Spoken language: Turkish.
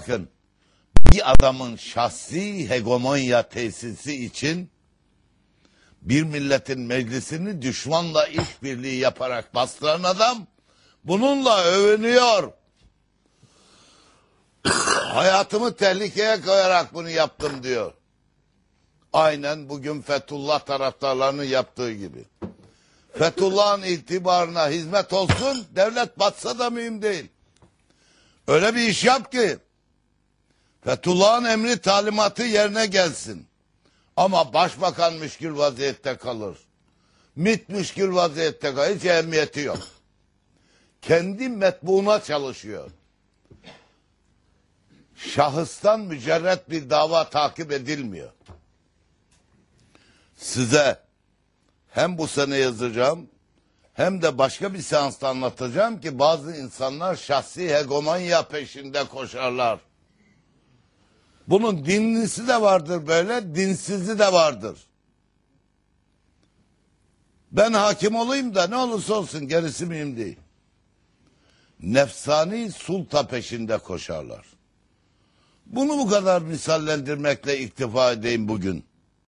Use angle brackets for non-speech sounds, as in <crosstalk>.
Bakın bir adamın şahsi hegemonya tesisi için bir milletin meclisini düşmanla işbirliği yaparak bastıran adam bununla övünüyor. <coughs> Hayatımı tehlikeye koyarak bunu yaptım diyor. Aynen bugün Fethullah taraftarlarının yaptığı gibi. Fethullah'ın itibarına hizmet olsun, devlet batsa da mühim değil. Öyle bir iş yap ki Fethullah'ın emri talimatı yerine gelsin. Ama başbakan müşkül vaziyette kalır. MİT müşkül vaziyette kalır. Hiç ehemmiyeti yok. Kendi metbuuna çalışıyor. Şahıstan mücerret bir dava takip edilmiyor. Size hem bu sene yazacağım hem de başka bir seansta anlatacağım ki bazı insanlar şahsi hegemonya peşinde koşarlar. Bunun dinlisi de vardır böyle, dinsizi de vardır. Ben hakim olayım da ne olursa olsun gerisi mühim değil. Nefsani sulta peşinde koşarlar. Bunu bu kadar misallendirmekle iktifa edeyim bugün.